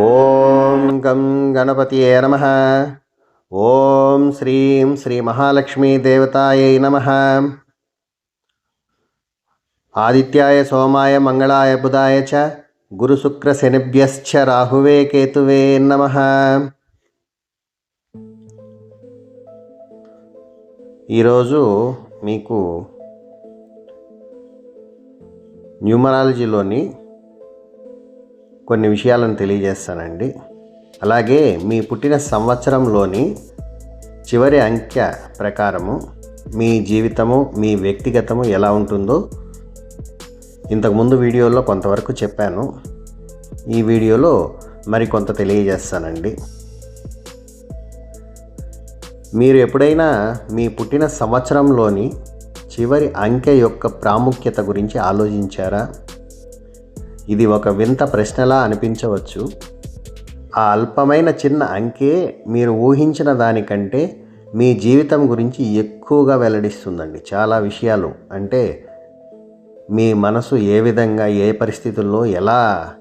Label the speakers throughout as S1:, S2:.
S1: ఓం గం గణపతియే నమ. ఓం శ్రీం శ్రీ మహాలక్ష్మీ దేవతాయై నమ. ఆదిత్యాయ సోమాయ మంగళాయ బుధాయ చ గురుశుక్ర శనిభ్యశ్చ రాహువే కేతువే నమ. ఈరోజు మీకు న్యూమరాలజీలోని కొన్ని విషయాలను తెలియజేస్తానండి. అలాగే మీ పుట్టిన సంవత్సరంలోని చివరి అంకె ప్రకారము మీ జీవితము మీ వ్యక్తిగతము ఎలా ఉంటుందో ఇంతకుముందు వీడియోలో కొంతవరకు చెప్పాను. ఈ వీడియోలో మరికొంత తెలియజేస్తానండి. మీరు ఎప్పుడైనా మీ పుట్టిన సంవత్సరంలోని చివరి అంకె యొక్క ప్రాముఖ్యత గురించి ఆలోచించారా? ఇది ఒక వింత ప్రశ్నలా అనిపించవచ్చు. ఆ అల్పమైన చిన్న అంకే మీరు ఊహించిన దానికంటే మీ జీవితం గురించి ఎక్కువగా వెల్లడిస్తుందండి. చాలా విషయాలు. అంటే మీ మనసు ఏ విధంగా ఏ పరిస్థితుల్లో ఎలా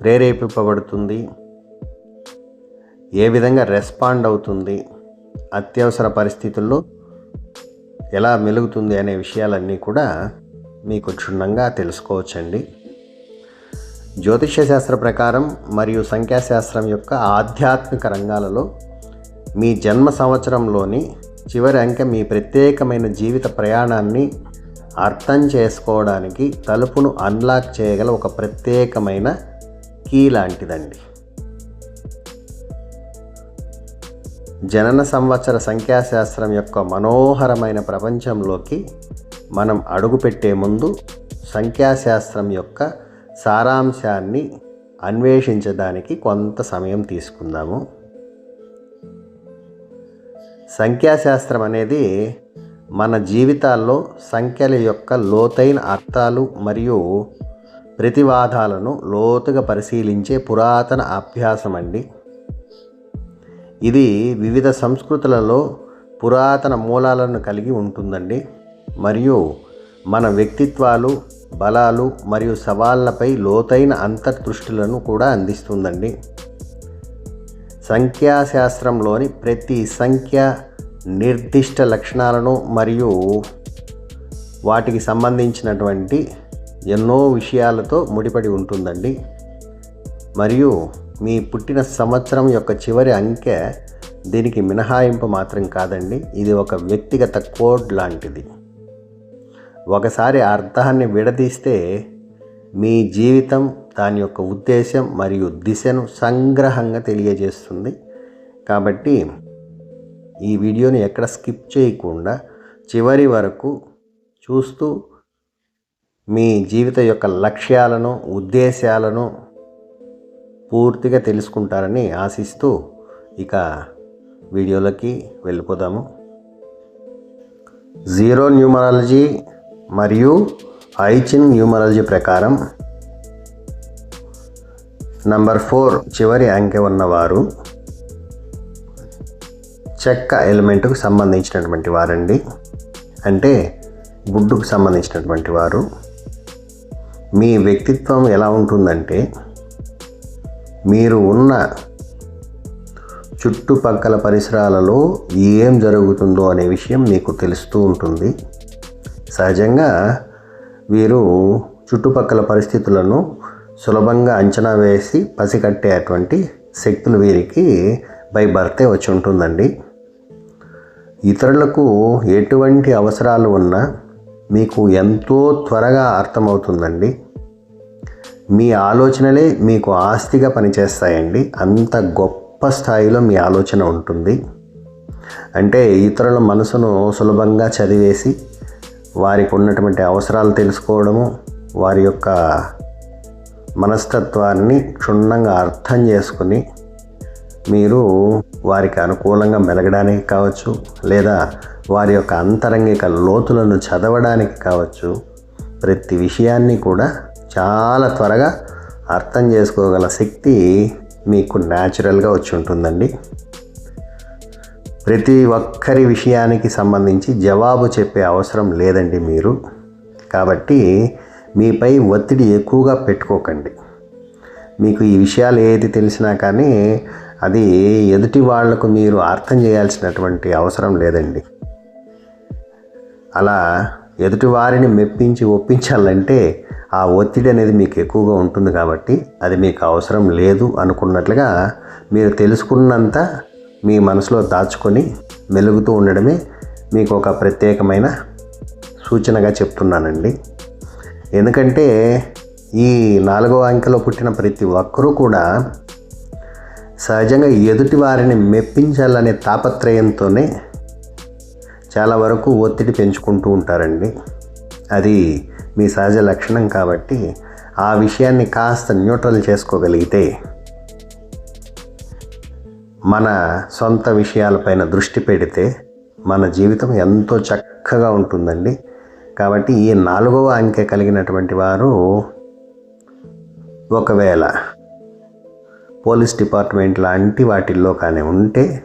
S1: ప్రేరేపింపబడుతుంది ఏ విధంగా రెస్పాండ్ అవుతుంది అత్యవసర పరిస్థితుల్లో ఎలా మెలుగుతుంది అనే విషయాలన్నీ కూడా మీకు క్షుణ్ణంగా తెలుసుకోవచ్చండి. జ్యోతిష్య శాస్త్ర ప్రకారం మరియు సంఖ్యాశాస్త్రం యొక్క ఆధ్యాత్మిక రంగాలలో మీ జన్మ సంవత్సరంలోని చివరి అంకె మీ ప్రత్యేకమైన జీవిత ప్రయాణాన్ని అర్థం చేసుకోవడానికి తలుపును అన్లాక్ చేయగల ఒక ప్రత్యేకమైన కీ లాంటిదండి. జనన సంవత్సర సంఖ్యాశాస్త్రం యొక్క మనోహరమైన ప్రపంచంలోకి మనం అడుగుపెట్టే ముందు సంఖ్యాశాస్త్రం యొక్క సారాంశాన్ని అన్వేషించడానికి కొంత సమయం తీసుకుందాము. సంఖ్యాశాస్త్రం అనేది మన జీవితాల్లో సంఖ్యల యొక్క లోతైన అర్థాలు మరియు ప్రతివాదాలను లోతుగా పరిశీలించే పురాతన అభ్యాసం అండి. ఇది వివిధ సంస్కృతులలో పురాతన మూలాలను కలిగి ఉంటుందండి. మరియు మన వ్యక్తిత్వాలు బలాలు మరియు సవాళ్ళపై లోతైన అంతర్దృష్టులను కూడా అందిస్తుందండి. సంఖ్యాశాస్త్రంలోని ప్రతి సంఖ్య నిర్దిష్ట లక్షణాలను మరియు వాటికి సంబంధించినటువంటి ఎన్నో విషయాలతో ముడిపడి ఉంటుందండి. మరియు మీ పుట్టిన సంవత్సరం యొక్క చివరి అంకె దీనికి మినహాయింపు మాత్రం కాదండి. ఇది ఒక వ్యక్తిగత కోడ్ లాంటిది. ఒకసారి అర్థాన్ని విడదీస్తే మీ జీవితం దాని యొక్క ఉద్దేశం మరియు దిశను సంగ్రహంగా తెలియజేస్తుంది. కాబట్టి ఈ వీడియోని ఎక్కడ స్కిప్ చేయకుండా చివరి వరకు చూస్తూ మీ జీవిత యొక్క లక్ష్యాలను ఉద్దేశాలను పూర్తిగా తెలుసుకుంటారని ఆశిస్తూ ఇక వీడియోలకి వెళ్ళిపోదాము. జీరో న్యూమరాలజీ మరియు ఐచిన్ న్యూమరాలజీ ప్రకారం నంబర్ ఫోర్ చివరి అంకె ఉన్నవారు చెక్క ఎలిమెంట్కు సంబంధించినటువంటి వారండి. అంటే గుడ్డుకు సంబంధించినటువంటి వారు. మీ వ్యక్తిత్వం ఎలా ఉంటుందంటే మీరు ఉన్న చుట్టుపక్కల పరిసరాలలో ఏం జరుగుతుందో అనే విషయం మీకు తెలుస్తూ ఉంటుంది. సహజంగా వీరు చుట్టుపక్కల పరిస్థితులను సులభంగా అంచనా వేసి పసిగట్టేటువంటి శక్తులు వీరికి బై బర్తే వచ్చి ఉంటుందండి. ఇతరులకు ఎటువంటి అవసరాలు ఉన్నా మీకు ఎంతో త్వరగా అర్థమవుతుందండి. మీ ఆలోచనలే మీకు ఆస్తిగా పనిచేస్తాయండి. అంత గొప్ప స్థాయిలో మీ ఆలోచన ఉంటుంది. అంటే ఇతరుల మనసును సులభంగా చదివేసి వారికి ఉన్నటువంటి అవసరాలు తెలుసుకోవడము వారి యొక్క మనస్తత్వాన్ని క్షుణ్ణంగా అర్థం చేసుకుని మీరు వారికి అనుకూలంగా మెలగడానికి కావచ్చు లేదా వారి యొక్క అంతరంగిక లోతులను చదవడానికి కావచ్చు ప్రతి విషయాన్ని కూడా చాలా త్వరగా అర్థం చేసుకోగల శక్తి మీకు న్యాచురల్గా వచ్చి ఉంటుందండి. ప్రతి ఒక్కరి విషయానికి సంబంధించి జవాబు చెప్పే అవసరం లేదండి మీరు. కాబట్టి మీపై ఒత్తిడి ఎక్కువగా పెట్టుకోకండి. మీకు ఈ విషయాలు ఏది తెలిసినా కానీ అది ఎదుటి వాళ్ళకు మీరు అర్థం చేయాల్సినటువంటి అవసరం లేదండి. అలా ఎదుటి వారిని మెప్పించి ఒప్పించాలంటే ఆ ఒత్తిడి అనేది మీకు ఎక్కువగా ఉంటుంది కాబట్టి అది మీకు అవసరం లేదు అనుకున్నట్లుగా మీరు తెలుసుకున్నంత మీ మనసులో దాచుకొని మెలుగుతూ ఉండడమే మీకు ఒక ప్రత్యేకమైన సూచనగా చెప్తున్నానండి. ఎందుకంటే ఈ నాలుగవ అంకెలో పుట్టిన ప్రతి ఒక్కరూ కూడా సహజంగా ఎదుటి వారిని మెప్పించాలనే తాపత్రయంతోనే చాలా వరకు ఒత్తిడి పెంచుకుంటూ ఉంటారండి. అది మీ సహజ లక్షణం కాబట్టి ఆ విషయాన్ని కాస్త న్యూట్రల్ చేసుకోగలిగితే మన సొంత విషయాలపైన దృష్టి పెడితే మన జీవితం ఎంతో చక్కగా ఉంటుందండి. కాబట్టి ఈ నాలుగవ అంకె కలిగినటువంటి వారు ఒకవేళ పోలీస్ డిపార్ట్మెంట్ లాంటి వాటిల్లో కానీ ఉంటే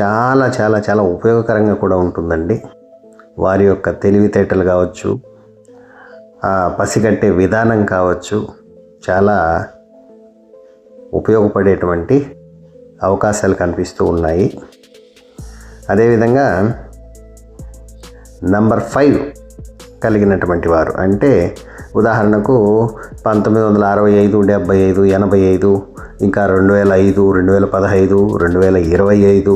S1: చాలా చాలా చాలా ఉపయోగకరంగా కూడా ఉంటుందండి. వారి యొక్క తెలివితేటలు కావచ్చు పసిగట్టే విధానం కావచ్చు చాలా ఉపయోగపడేటువంటి అవకాశాలు కనిపిస్తూ ఉన్నాయి. అదేవిధంగా నంబర్ ఫైవ్ కలిగినటువంటి వారు అంటే ఉదాహరణకు పంతొమ్మిది వందల అరవై ఐదు డెబ్బై ఐదు ఎనభై ఐదు ఇంకా రెండు వేల ఐదు రెండు వేల పదహైదు రెండు వేల ఇరవై ఐదు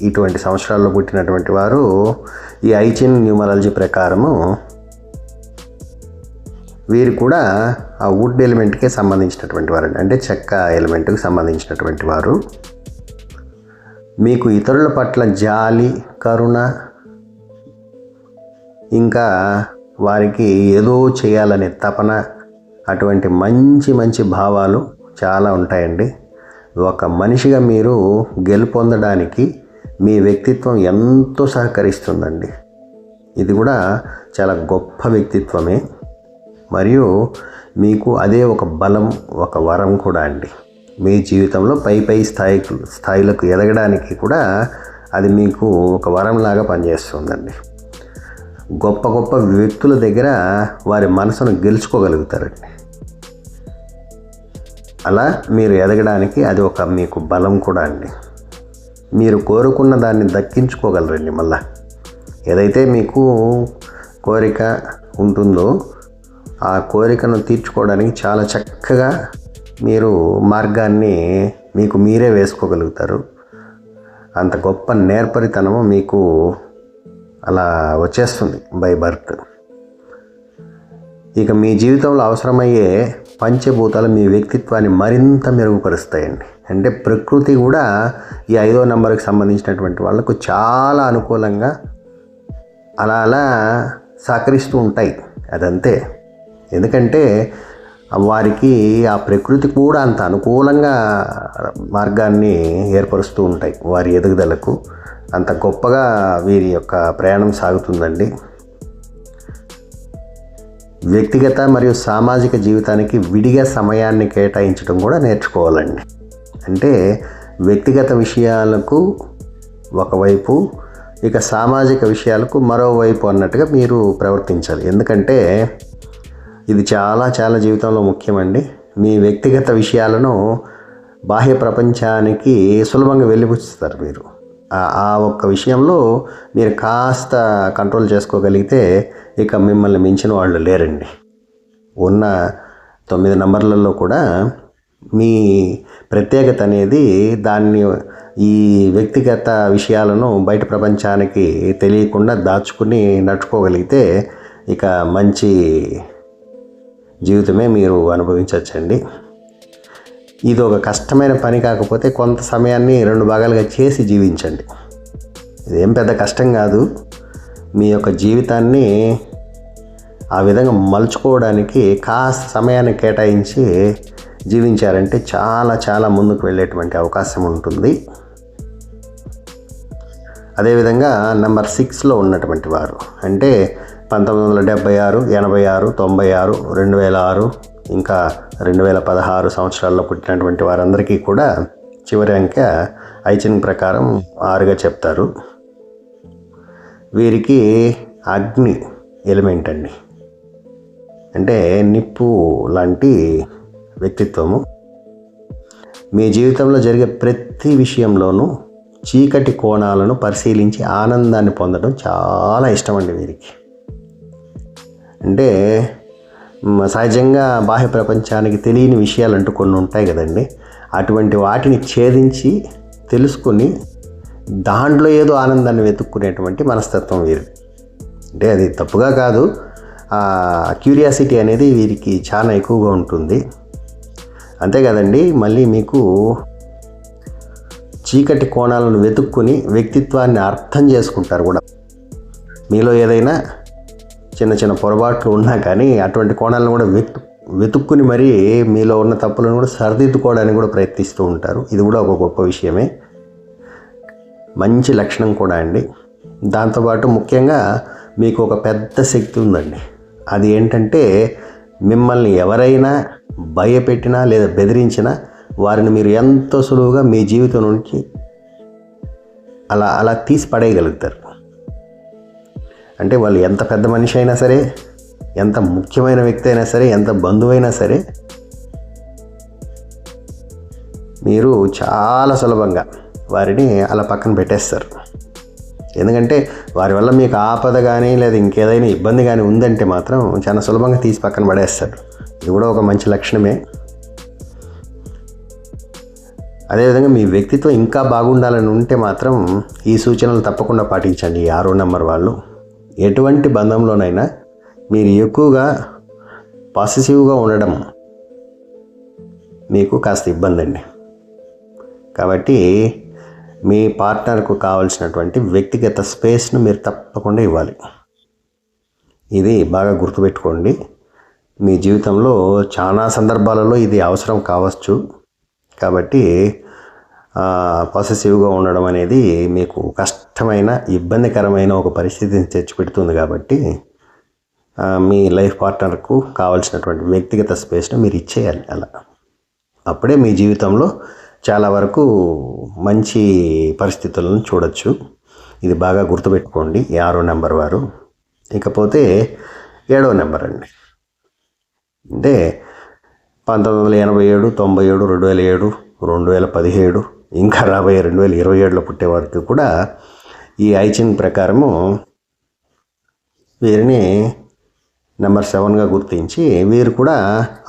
S1: ఇటువంటి సంవత్సరాల్లో పుట్టినటువంటి వారు ఈ ఐచిన్ న్యూమరాలజీ ప్రకారము వీరు కూడా ఆ వుడ్ ఎలిమెంట్కే సంబంధించినటువంటి వారండి. అంటే చెక్క ఎలిమెంట్కి సంబంధించినటువంటి వారు. మీకు ఇతరుల పట్ల జాలి కరుణ ఇంకా వారికి ఏదో చేయాలనే తపన అటువంటి మంచి మంచి భావాలు చాలా ఉంటాయండి. ఒక మనిషిగా మీరు గెలుపొందడానికి మీ వ్యక్తిత్వం ఎంతో సహకరిస్తుందండి. ఇది కూడా చాలా గొప్ప వ్యక్తిత్వమే. మరియు మీకు అదే ఒక బలం ఒక వరం కూడా అండి. మీ జీవితంలో పై పై స్థాయి స్థాయిలకు ఎదగడానికి కూడా అది మీకు ఒక వరంలాగా పనిచేస్తుందండి. గొప్ప గొప్ప వ్యక్తుల దగ్గర వారి మనసును గెలుచుకోగలుగుతారండి. అలా మీరు ఎదగడానికి అది ఒక మీకు బలం కూడా అండి. మీరు కోరుకున్న దాన్ని దక్కించుకోగలరండి మళ్ళా. ఏదైతే మీకు కోరిక ఉంటుందో ఆ కోరికను తీర్చుకోవడానికి చాలా చక్కగా మీరు మార్గాన్ని మీకు మీరే వేసుకోగలుగుతారు. అంత గొప్ప నేర్పరితనము మీకు అలా వచ్చేస్తుంది బై బర్త్ ఇక మీ జీవితంలో అవసరమయ్యే పంచభూతాలు మీ వ్యక్తిత్వాన్ని మరింత మెరుగుపరుస్తాయండి. అంటే ప్రకృతి కూడా ఈ ఐదో నెంబర్కి సంబంధించినటువంటి వాళ్ళకు చాలా అనుకూలంగా అలా అలా సహకరిస్తూ ఉంటాయి. అదంతే. ఎందుకంటే వారికి ఆ ప్రకృతి కూడా అంత అనుకూలంగా మార్గాన్ని ఏర్పరుస్తూ ఉంటాయి వారి ఎదుగుదలకు. అంత గొప్పగా వీరి యొక్క ప్రయాణం సాగుతుందండి. వ్యక్తిగత మరియు సామాజిక జీవితానికి విడిగా సమయాన్ని కేటాయించడం కూడా నేర్చుకోవాలండి. అంటే వ్యక్తిగత విషయాలకు ఒకవైపు ఇక సామాజిక విషయాలకు మరోవైపు అన్నట్టుగా మీరు ప్రవర్తించాలి. ఎందుకంటే ఇది చాలా చాలా జీవితంలో ముఖ్యమండి. మీ వ్యక్తిగత విషయాలను బాహ్య ప్రపంచానికి సులభంగా వెళ్ళిపుచ్చుతారు మీరు. ఆ ఒక్క విషయంలో మీరు కాస్త కంట్రోల్ చేసుకోగలిగితే ఇక మిమ్మల్ని మించిన వాళ్ళు లేరండి. ఉన్న తొమ్మిది నంబర్లలో కూడా మీ ప్రత్యేకత అనేది దాన్ని ఈ వ్యక్తిగత విషయాలను బయట ప్రపంచానికి తెలియకుండా దాచుకుని నడుచుకోగలిగితే ఇక మంచి జీవితమే మీరు అనుభవించవచ్చండి ఇది ఒక కష్టమైన పని కాకపోతే కొంత సమయాన్ని రెండు భాగాలుగా చేసి జీవించండి. ఇదేం పెద్ద కష్టం కాదు. మీ యొక్క జీవితాన్ని ఆ విధంగా మలుచుకోవడానికి కాస్త సమయాన్ని కేటాయించి జీవించారంటే చాలా చాలా ముందుకు వెళ్ళేటువంటి అవకాశం ఉంటుంది. అదేవిధంగా నెంబర్ సిక్స్లో ఉన్నటువంటి వారు. అంటే పంతొమ్మిది వందల డెబ్బై ఆరు ఎనభై ఆరు తొంభై ఆరు రెండు వేల ఆరు ఇంకా రెండు వేల పదహారు సంవత్సరాల్లో పుట్టినటువంటి వారందరికీ కూడా చివరి అంకె ఐచిన్ ప్రకారం ఆరుగా చెప్తారు. వీరికి అగ్ని ఎలిమెంట్ అండి. అంటే నిప్పు లాంటి వ్యక్తిత్వము. మీ జీవితంలో జరిగే ప్రతి విషయంలోనూ చీకటి కోణాలను పరిశీలించి ఆనందాన్ని పొందడం చాలా ఇష్టం అండి వీరికి. అంటే సహజంగా బాహ్య ప్రపంచానికి తెలియని విషయాలు అంటూ కొన్ని ఉంటాయి కదండి. అటువంటి వాటిని ఛేదించి తెలుసుకొని దాంట్లో ఏదో ఆనందాన్ని వెతుక్కునేటువంటి మనస్తత్వం వీరు అంటే అది తప్పుగా కాదు. క్యూరియాసిటీ అనేది వీరికి చాలా ఎక్కువగా ఉంటుంది. అంతే కదండి మళ్ళీ మీకు చీకటి కోణాలను వెతుక్కుని వ్యక్తిత్వాన్ని అర్థం చేసుకుంటారు కూడా. మీలో ఏదైనా చిన్న చిన్న పొరపాట్లు ఉన్నా కానీ అటువంటి కోణాలను కూడా వెతు వెతుక్కుని మరీ మీలో ఉన్న తప్పులను కూడా సరిదిద్దుకోవడానికి కూడా ప్రయత్నిస్తూ ఉంటారు. ఇది కూడా ఒక గొప్ప విషయమే. మంచి లక్షణం కూడా అండి. దాంతోపాటు ముఖ్యంగా మీకు ఒక పెద్ద శక్తి ఉందండి. అది ఏంటంటే మిమ్మల్ని ఎవరైనా భయపెట్టినా లేదా బెదిరించినా వారిని మీరు ఎంతో సులువుగా మీ జీవితం నుంచి అలా అలా తీసి పడేయగలుగుతారు. అంటే వాళ్ళు ఎంత పెద్ద మనిషి అయినా సరే ఎంత ముఖ్యమైన వ్యక్తి అయినా సరే ఎంత బంధువైనా సరే మీరు చాలా సులభంగా వారిని అలా పక్కన పెట్టేస్తారు. ఎందుకంటే వారి వల్ల మీకు ఆపద కానీ లేదా ఇంకేదైనా ఇబ్బంది కానీ ఉందంటే మాత్రం చాలా సులభంగా తీసి పక్కన పడేస్తారు. ఇది కూడా ఒక మంచి లక్షణమే. అదేవిధంగా మీ వ్యక్తిత్వం ఇంకా బాగుండాలని ఉంటే మాత్రం ఈ సూచనలు తప్పకుండా పాటించండి ఆరో నెంబర్ వాళ్ళు. ఎటువంటి బంధంలోనైనా మీరు ఎక్కువగా పాసిసివ్గా ఉండడం మీకు కాస్త ఇబ్బంది అండి కాబట్టి మీ పార్ట్నర్కు కావలసినటువంటి వ్యక్తిగత స్పేస్ను మీరు తప్పకుండా ఇవ్వాలి. ఇది బాగా గుర్తుపెట్టుకోండి. మీ జీవితంలో చాలా సందర్భాలలో ఇది అవసరం కావచ్చు. కాబట్టి పాసెసివ్గా ఉండడం అనేది మీకు కష్టమైన ఇబ్బందికరమైన ఒక పరిస్థితిని తెచ్చిపెడుతుంది కాబట్టి మీ లైఫ్ పార్ట్నర్కు కావాల్సినటువంటి వ్యక్తిగత స్పేస్ను మీరు ఇచ్చేయాలి అలా. అప్పుడే మీ జీవితంలో చాలా వరకు మంచి పరిస్థితులను చూడొచ్చు. ఇది బాగా గుర్తుపెట్టుకోండి ఆరో నెంబర్ వారు. ఇకపోతే ఏడో నెంబర్ అండి. అంటే పంతొమ్మిది వందల ఎనభై ఏడు తొంభై ఏడు రెండు వేల ఏడు రెండు వేల పదిహేడు ఇంకా రాబోయే రెండు వేల ఇరవై ఏడులో పుట్టేవారికి కూడా ఈ ఐచిన్ ప్రకారము వీరిని నెంబర్ సెవెన్గా గుర్తించి వీరు కూడా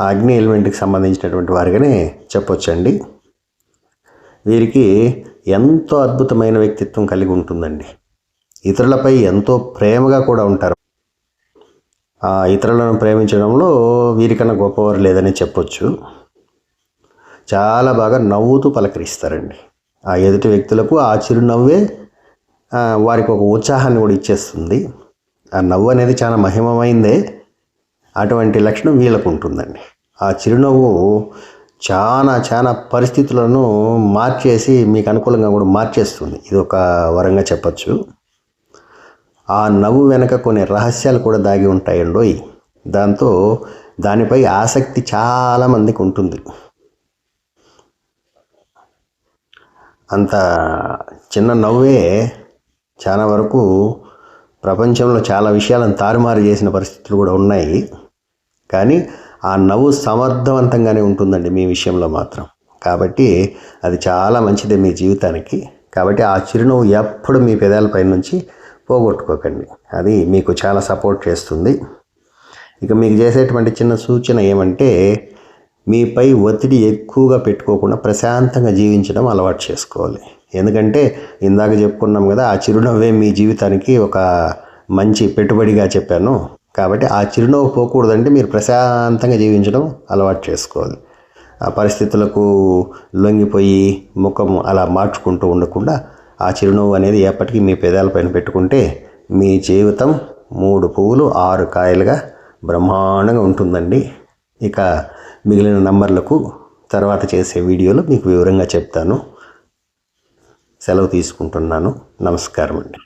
S1: అగ్ని ఎలిమెంట్కి సంబంధించినటువంటి వారిగానే చెప్పొచ్చండి. వీరికి ఎంతో అద్భుతమైన వ్యక్తిత్వం కలిగి ఉంటుందండి. ఇతరులపై ఎంతో ప్రేమగా కూడా ఉంటారు. ఇతరులను ప్రేమించడంలో వీరికన్నా గొప్పవారు లేదని చెప్పొచ్చు. చాలా బాగా నవ్వుతూ పలకరిస్తారండి. ఆ ఎదుటి వ్యక్తులకు ఆ చిరునవ్వే వారికి ఒక ఉత్సాహాన్ని కూడా ఇచ్చేస్తుంది. ఆ నవ్వు అనేది చాలా మహిమమైందే. అటువంటి లక్షణం వీళ్ళకు ఉంటుందండి. ఆ చిరునవ్వు చాలా చాలా పరిస్థితులను మార్చేసి మీకు అనుకూలంగా కూడా మార్చేస్తుంది. ఇది ఒక వరంగా చెప్పచ్చు. ఆ నవ్వు వెనక కొన్ని రహస్యాలు కూడా దాగి ఉంటాయండోయ్. దాంతో దానిపై ఆసక్తి చాలా మందికి ఉంటుంది. అంత చిన్న నవ్వే చాలా వరకు ప్రపంచంలో చాలా విషయాలను తారుమారు చేసిన పరిస్థితులు కూడా ఉన్నాయి. కానీ ఆ నవ్వు సమర్థవంతంగానే ఉంటుందండి మీ విషయంలో మాత్రం. కాబట్టి అది చాలా మంచిదే మీ జీవితానికి. కాబట్టి ఆ చిరునవ్వు ఎప్పుడు మీ పెదాలపై నుంచి పోగొట్టుకోకండి. అది మీకు చాలా సపోర్ట్ చేస్తుంది. ఇక మీకు చేసేటువంటి చిన్న సూచన ఏమంటే మీపై ఒత్తిడి ఎక్కువగా పెట్టుకోకుండా ప్రశాంతంగా జీవించడం అలవాటు చేసుకోవాలి. ఎందుకంటే ఇందాక చెప్పుకున్నాం కదా ఆ చిరునవ్వే మీ జీవితానికి ఒక మంచి పెట్టుబడిగా చెప్పాను. కాబట్టి ఆ చిరునవ్వు పోకూడదంటే మీరు ప్రశాంతంగా జీవించడం అలవాటు చేసుకోవాలి. ఆ పరిస్థితులకు లొంగిపోయి ముఖం అలా మార్చుకుంటూ ఉండకుండా ఆ చిరునవ్వు అనేది ఎప్పటికీ మీ పెదాలపైన పెట్టుకుంటే మీ జీవితం మూడు పువ్వులు ఆరు కాయలుగా బ్రహ్మాండంగా ఉంటుందండి. ఇక మిగిలిన నంబర్లకు తర్వాత చేసే వీడియోలో మీకు వివరంగా చెప్తాను. సెలవు తీసుకుంటున్నాను. నమస్కారం అండి